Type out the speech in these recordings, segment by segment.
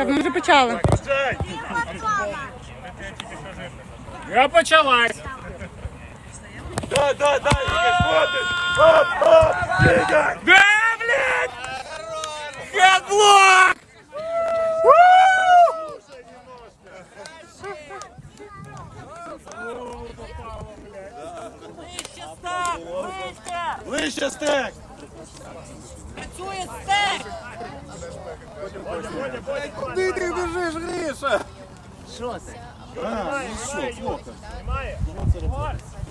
Так, ми вже почали. Я почалась. Да, да, да, смотришь! Оп, оп, Игорь! Да, блядь! Хедлок! Ближче стек! Куди Що це? А, ну що, плохо.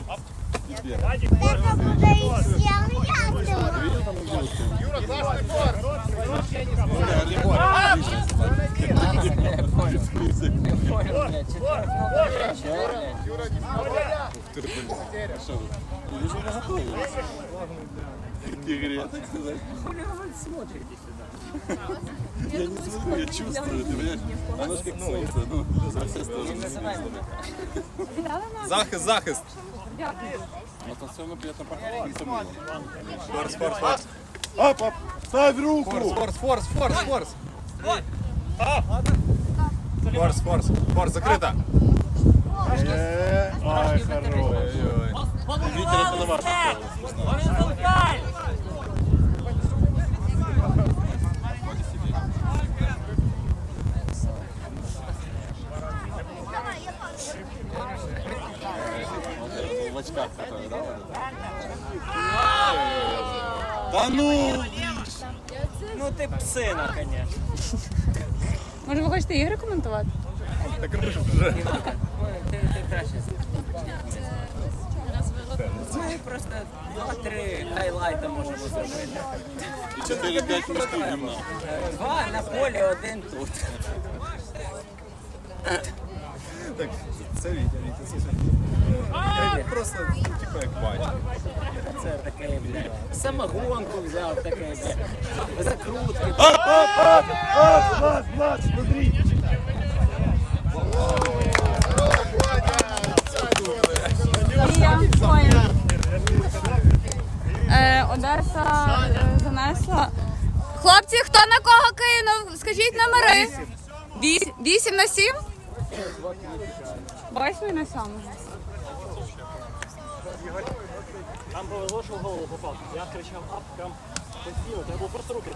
Это буде і ще м'ясо. Вы же уже готовы? Игорь, я так сказать. Я не смотрю, я чувствую, ты понимаешь? Оно ж как солнце, ну, за все стороны. Захист, захист. Особенно приятно пахнет. Форс, форс, форс. Оп, оп, ставь руку! Форс, форс, форс, форс. Форс, форс, форс, закрыто. Э, Ай, хорош. Виктор, это на вашу Та ну! Ну ти псина, конечно. Може ви хочете ігри коментувати? Так робиш вже. Ми просто два-три хайлайта можемо зробити. І чотири-п'ять мостів Два на полі, один тут. Так, це Вітя, Вітя, це Вітя. Просто, типу, як бачиш. Це таке, бля. Самогонку взяв таке, бля. Закрутки. Оп, оп, оп! Оп, Влад, Влад, смотри! Е, Одеса е, занесла. Хлопці, хто на кого кинув? Скажіть номери. Вісім на сім? Восьмий на сьомий. Там повезло, що в голову попав. Я кричав ап, прям постійно, треба було просто руки.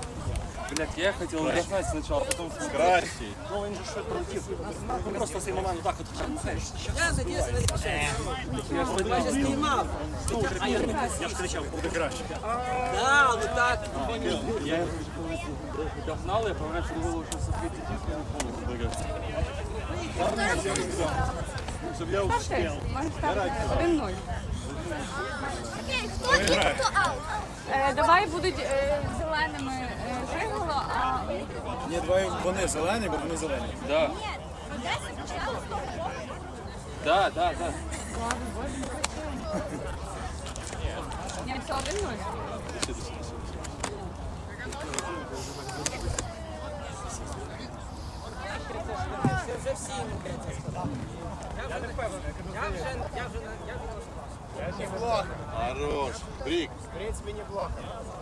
Блять, я хотел догнать сначала, потом Кращий. Ну он же что-то пролетит. Он ну, просто в вот так вот. Я задерживаюсь. Я же снимал. Я же кричал, куда краще. Да, вот так. Я догнал, я повернулся, думал, уже сокрыть диск, я не. Чтобы я успел. Один ноль. Окей, хто тут, хто аут? Давай будуть э, зеленими э, Ні, двоє вони зелені, бо вони зелені. Да, Одеса почала з того. да, да, да. ні, це один-нуль. Це вже всі блядь. Я вже не впевнений. Я вже, я вже, я вже Хорош. Брик. Мне закинет там Стас уже есть, который пасет коуч, блядь, закрой открытую.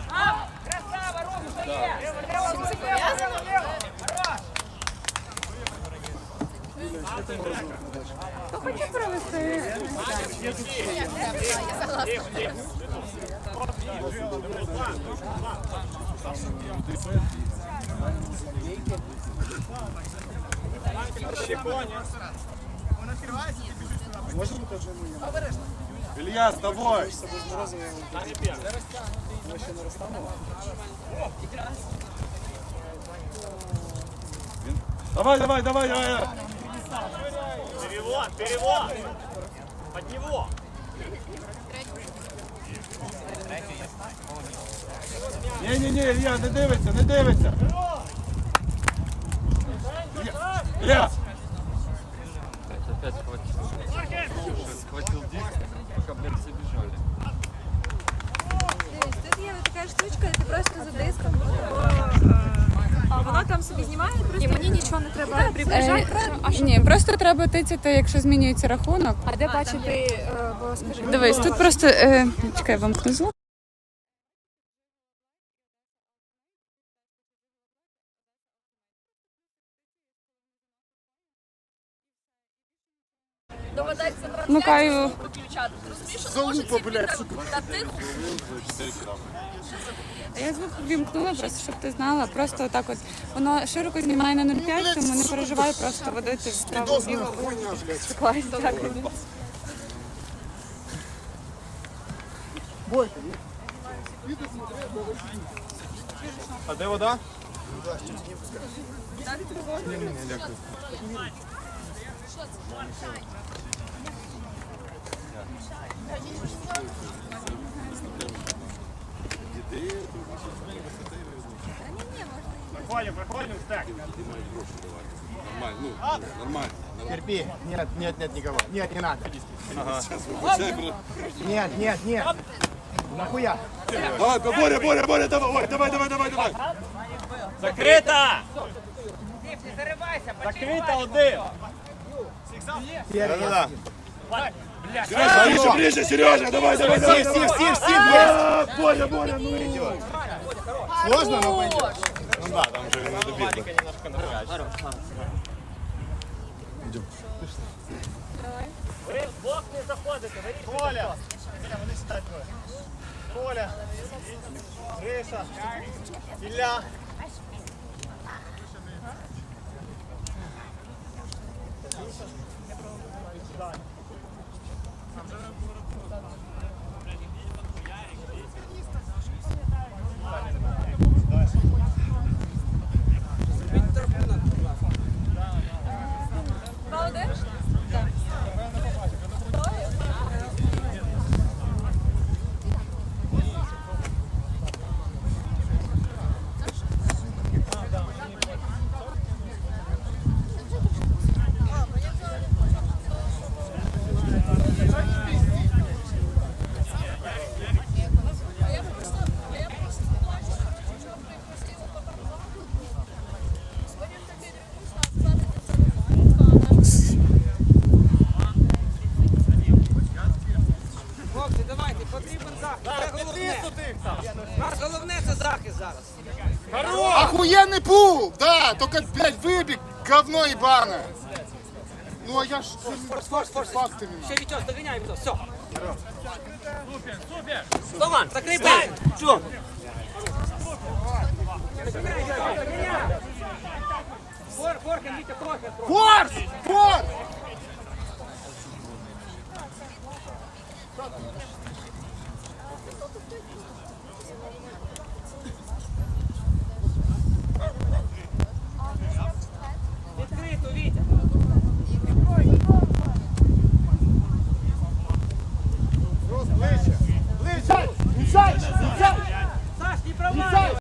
Відтиску! Відтиску! А? Красава, руку є! Лево, руку, лево, лево! Хто хоче провести? Илья, с тобой. Давай, давай, давай, давай. Перевод, перевод. Под него. Ні-ні-ні, Илья, не дивиться, не дивиться. Илья, Така штучка, ти просто за диском. Вона воно там собі знімає, просто і мені нічого не треба приближати. Е, ні, просто треба тицяти, якщо змінюється рахунок. А де бачити, е, бо скажи. Дивись, тут просто е, чекай, вам внизу. Доведеться Вмикаю. виключати. Ти розумієш, що Залупа, блядь, сука. та тихо. Я звук вімкнула, просто щоб ти знала. Просто отак от воно широко знімає на 0,5, тому не переживай, просто водити вправо Підозна вліво. хуйня, блядь. Клас, так. А де вода? Приходимо, приходимо, стек. Нормально, ну, нормально. Терпи. Нет, нет, нет никого. Нет, не надо. Бро. Нет, нет, нет. Нахуя? Давай, Боря, Боря, Боря, давай, давай, давай, давай, давай. Закрита! Закрита один! Да-да-да. Сережа, ближе, ближе, Сережа, давай, давай, давай. Все, все, все, все, А, Боря, Боря, ну. Сложно, но пойдет. Ну да, там же надо бить. Ви в блок не заходите, беріть Коля! Вони сідають двоє. Коля! Гриша! Ілля! Хлопці, потрібен захист. Це головне. Нас головне це захист зараз. Охуенный пул, да, только, блядь, выбег, говно ебаное. Ну, а я ж факты, фактами. Ще Вітьос, доганяй, Вітьос, все. Роман, закрий бей. Що? Фор, форхен, Вітя, форхен. Форс! Форс! すいません。